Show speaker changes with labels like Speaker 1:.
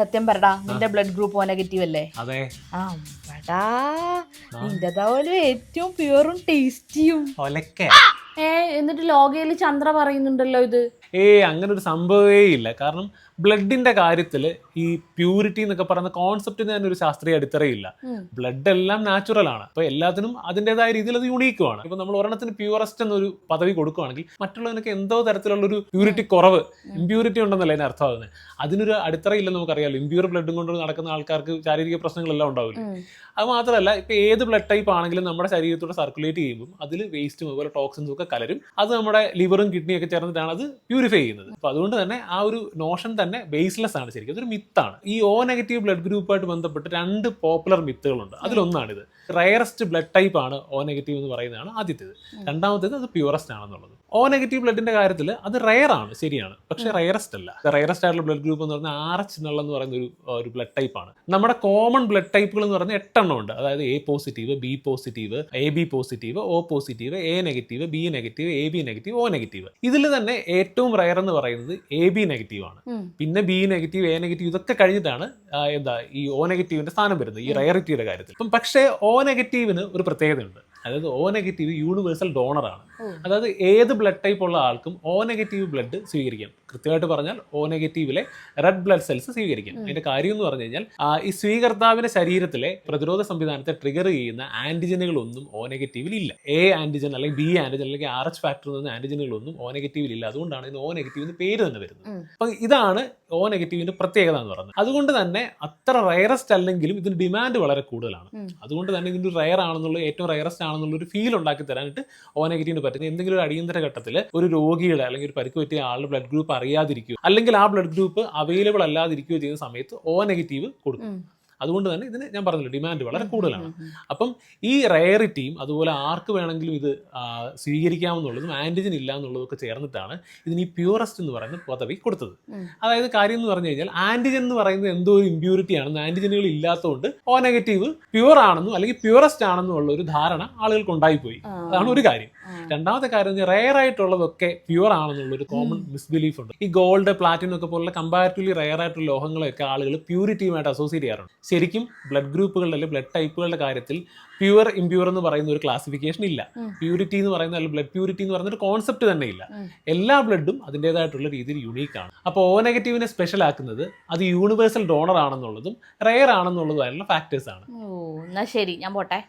Speaker 1: സത്യം പറടാ നിന്റെ ബ്ലഡ് ഗ്രൂപ്പ് ഓ നെഗറ്റീവ് അല്ലേ?
Speaker 2: അതെ.
Speaker 1: ആ പടാ നിന്റേതാവലും ഏറ്റവും പ്യുവറും ടേസ്റ്റിയും
Speaker 2: ഒലക്കെ.
Speaker 1: ഏ എന്നിട്ട് ലോകയിൽ ചന്ദ്ര പറയുന്നുണ്ടല്ലോ ഇത്.
Speaker 2: ഏ അങ്ങനെ ഒരു സംഭവമേ ഇല്ല. കാരണം ബ്ലഡിന്റെ കാര്യത്തിൽ ഈ പ്യൂരിറ്റി എന്നൊക്കെ പറയുന്ന കോൺസെപ്റ്റിന് തന്നെ ഒരു ശാസ്ത്രീയ അടിത്തറയില്ല. ബ്ലഡ് എല്ലാം നാച്ചുറൽ ആണ്. അപ്പൊ എല്ലാത്തിനും അതിന്റെതായ രീതിയിൽ അത് യുണീക്കുമാണ് ഇപ്പൊ നമ്മൾ ഒരെണ്ണത്തിന് പ്യൂറസ്റ്റ് എന്നൊരു പദവി കൊടുക്കുകയാണെങ്കിൽ മറ്റുള്ളവനൊക്കെ എന്തോ തരത്തിലുള്ള ഒരു പ്യൂരിറ്റി കുറവ് ഇമ്പ്യൂരിറ്റി ഉണ്ടെന്നല്ല അതിന് അർത്ഥമാകുന്നത്. അതിനൊരു അടിത്തറയില്ലെന്ന് നമുക്കറിയാമല്ലോ ഇമ്പ്യൂർ ബ്ലഡും കൊണ്ട് നടക്കുന്ന ആൾക്കാർക്ക് ശാരീരിക പ്രശ്നങ്ങളെല്ലാം ഉണ്ടാവില്ല? അത് മാത്രമല്ല ഇപ്പൊ ഏത് ബ്ലഡ് ടൈപ്പ് ആണെങ്കിലും നമ്മുടെ ശരീരത്തോടെ സർക്കുലേറ്റ് ചെയ്യുമ്പോൾ അതിൽ വേസ്റ്റും അതുപോലെ ടോക്സിൻസും ഒക്കെ കലരും. അത് നമ്മുടെ ലിവറും കിഡ്നിയൊക്കെ ചേർന്നിട്ടാണ് അത് പ്യൂരിഫൈ ചെയ്യുന്നത്. അപ്പൊ അതുകൊണ്ട് തന്നെ ആ ഒരു നോഷൻ തന്നെ ബേസ്ലെസ് ആണ് ശരിക്കും. അതൊരു മിത്താണ് ഈ ഓ നെഗറ്റീവ് ബ്ലഡ് ഗ്രൂപ്പായിട്ട് ബന്ധപ്പെട്ട് രണ്ട് പോപ്പുലർ മിത്തുകളുണ്ട് അതിലൊന്നാണിത്. റയറസ്റ്റ് ബ്ലഡ് ടൈപ്പ് ആണ് ഓ നെഗറ്റീവ് എന്ന് പറയുന്നതാണ് ആദ്യത്തേത്. രണ്ടാമത്തേത് അത് പ്യൂറസ്റ്റ് ആണെന്നുള്ളത്. ഓ നെഗറ്റീവ് ബ്ലഡിന്റെ കാര്യത്തിൽ അത് റയർ ആണ് ശരിയാണ്. പക്ഷെ റയറസ്റ്റ് അല്ല. റയറസ്റ്റ് ആയിട്ടുള്ള ബ്ലഡ് ഗ്രൂപ്പ് എന്ന് പറഞ്ഞാൽ ആർ എച്ച് എന്നുള്ള എന്ന് പറയുന്ന ഒരു ഒരു ബ്ലഡ് ടൈപ്പ് ആണ്. നമ്മുടെ കോമൺ ബ്ലഡ് ടൈപ്പുകൾ എന്ന് പറഞ്ഞാൽ എട്ടെണ്ണം ഉണ്ട്. അതായത് A positive B positive A B positive O positive A negative B negative A B negative O negative ഇതിൽ തന്നെ ഏറ്റവും റയർ എന്ന് പറയുന്നത് എ ബി നെഗറ്റീവ് ആണ്. പിന്നെ ബി നെഗറ്റീവ് എ നെഗറ്റീവ് ഇതൊക്കെ കഴിഞ്ഞിട്ടാണ് എന്താ ഈ ഒ നെഗറ്റീവിന്റെ സ്ഥാനം വരുന്നത് ഈ റയറിറ്റിയുടെ കാര്യത്തിൽ. അപ്പം പക്ഷേ ഒ നെഗറ്റീവിന് ഒരു പ്രത്യേകതയുണ്ട്. അതായത് ഓ നെഗറ്റീവ് യൂണിവേഴ്സൽ ഡോണറാണ് അതായത് ഏത് ബ്ലഡ് ടൈപ്പ് ഉള്ള ആൾക്കും ഓ നെഗറ്റീവ് ബ്ലഡ് സ്വീകരിക്കാം. കൃത്യമായിട്ട് പറഞ്ഞാൽ ഓ നെഗറ്റീവിലെ റെഡ് ബ്ലഡ് സെൽസ് സ്വീകരിക്കാം. അതിന്റെ കാര്യം എന്ന് പറഞ്ഞു കഴിഞ്ഞാൽ ഈ സ്വീകർത്താവിന്റെ ശരീരത്തിലെ പ്രതിരോധ സംവിധാനത്തെ ട്രിഗർ ചെയ്യുന്ന ആന്റിജനുകളൊന്നും ഓ നെഗറ്റീവിൽ ഇല്ല. എ ആന്റിജൻ അല്ലെങ്കിൽ ബി ആന്റിജൻ അല്ലെങ്കിൽ ആർ എച്ച് ഫാക്ടർ എന്ന ആന്റിജനുകളൊന്നും ഓ നെഗറ്റീവിൽ ഇല്ല. അതുകൊണ്ടാണ് ഇതിന് ഓ നെഗറ്റീവ് എന്ന് പേര് തന്നെ വരുന്നത്. അപ്പൊ ഇതാണ് ഒ നെഗറ്റീവിന്റെ പ്രത്യേകത എന്ന് പറയുന്നത്. അതുകൊണ്ട് തന്നെ അത്ര റയറസ്റ്റ് അല്ലെങ്കിലും ഇതിന് ഡിമാൻഡ് വളരെ കൂടുതലാണ്. അതുകൊണ്ട് തന്നെ ഇതിന് റയർ ആണെന്നുള്ള ഏറ്റവും റയറസ്റ്റ് ആണെന്നുള്ള ഒരു ഫീൽ ഉണ്ടാക്കി തരാനായിട്ട് ഒ നെഗറ്റീവിന് പറ്റുന്ന എന്തെങ്കിലും ഒരു അടിയന്തര ഘട്ടത്തിൽ ഒരു രോഗിയുടെ അല്ലെങ്കിൽ ഒരു പരിക്ക് പറ്റിയ ആളുടെ ബ്ലഡ് ഗ്രൂപ്പ് അറിയാതിരിക്കുകയോ അല്ലെങ്കിൽ ആ ബ്ലഡ് ഗ്രൂപ്പ് അവൈലബിൾ അല്ലാതിരിക്കുകയോ ചെയ്യുന്ന സമയത്ത് ഒ നെഗറ്റീവ് കൊടുക്കും. അതുകൊണ്ട് തന്നെ ഇതിന് ഞാൻ പറഞ്ഞില്ല ഡിമാൻഡ് വളരെ കൂടുതലാണ്. അപ്പം ഈ റയറിറ്റിയും അതുപോലെ ആർക്ക് വേണമെങ്കിലും ഇത് സ്വീകരിക്കാമെന്നുള്ളതും ആന്റിജൻ ഇല്ല എന്നുള്ളതൊക്കെ ചേർന്നിട്ടാണ് ഇതിന് ഈ പ്യൂറസ്റ്റ് എന്ന് പറയുന്ന പദവി കൊടുത്തത്. അതായത് കാര്യം എന്ന് പറഞ്ഞു കഴിഞ്ഞാൽ ആന്റിജൻ എന്ന് പറയുന്നത് എന്തോ ഒരു ഇമ്പ്യൂരിറ്റി ആണെന്ന് ആന്റിജനുകൾ ഇല്ലാത്തതുകൊണ്ട് ഓ നെഗറ്റീവ് പ്യൂർ ആണെന്നും അല്ലെങ്കിൽ പ്യൂറസ്റ്റ് ആണെന്നുള്ള ഒരു ധാരണ ആളുകൾക്ക് ഉണ്ടായിപ്പോയി. അതാണ് ഒരു കാര്യം. രണ്ടാമത്തെ കാര്യം റെയർ ആയിട്ടുള്ളതൊക്കെ പ്യുവർ ആണെന്നുള്ള ഒരു കോമൺ മിസ്ബിലീഫ് ഉണ്ട്. ഈ ഗോൾഡ് പ്ലാറ്റിനം ഒക്കെ പോലുള്ള കമ്പാരിറ്റീവ്ലി റെയർ ആയിട്ടുള്ള ലോഹങ്ങളൊക്കെ ആളുകൾ പ്യൂരിറ്റിയുമായിട്ട് അസോസിയേറ്റ് ചെയ്യാറുണ്ട്. ശരിക്കും ബ്ലഡ് ഗ്രൂപ്പുകളുടെ അല്ലെങ്കിൽ ബ്ലഡ് ടൈപ്പുകളുടെ കാര്യത്തിൽ പ്യുവർ ഇംപ്യൂർ എന്ന് പറയുന്ന ഒരു ക്ലാസിഫിക്കേഷൻ ഇല്ല. പ്യൂരിറ്റി എന്ന് പറയുന്ന അല്ലെങ്കിൽ ബ്ലഡ് പ്യൂരിറ്റി എന്ന് പറയുന്ന ഒരു കോൺസെപ്റ്റ് തന്നെ ഇല്ല. എല്ലാ ബ്ലഡും അതിന്റെതായിട്ടുള്ള രീതിയിൽ യുണീക്ക് ആണ്. അപ്പോൾ ഓ നെഗറ്റീവിനെ സ്പെഷ്യൽ ആക്കുന്നത് അത് യൂണിവേഴ്സൽ ഡോണർ ആണെന്നുള്ളതും റെയർ ആണെന്നുള്ളതുമായിട്ടുള്ള ഫാക്ടേഴ്സ് ആണ്.
Speaker 1: ഓ എന്നാ ശരി. ഞാൻ പോട്ടെ.